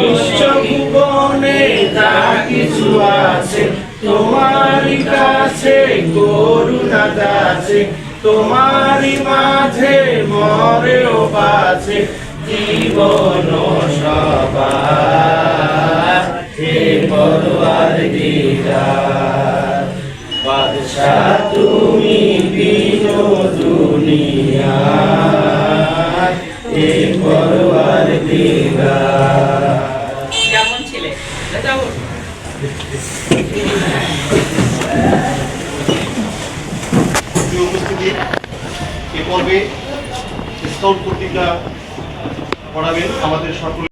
বিশ্বভুবনে যা কিছু আছে, তোমারই কাছে করুণা দাসে তোমারই মাঝে মরেও বাঁচে, জীবন সবার। পরবার দিদার, বাদশাহ তুমি দিনো দুনিয়া হে পরবার দিদার। উপস্থিতি এ পর্বে স্কাউট কর্তৃকরা পড়াবেন আমাদের সকল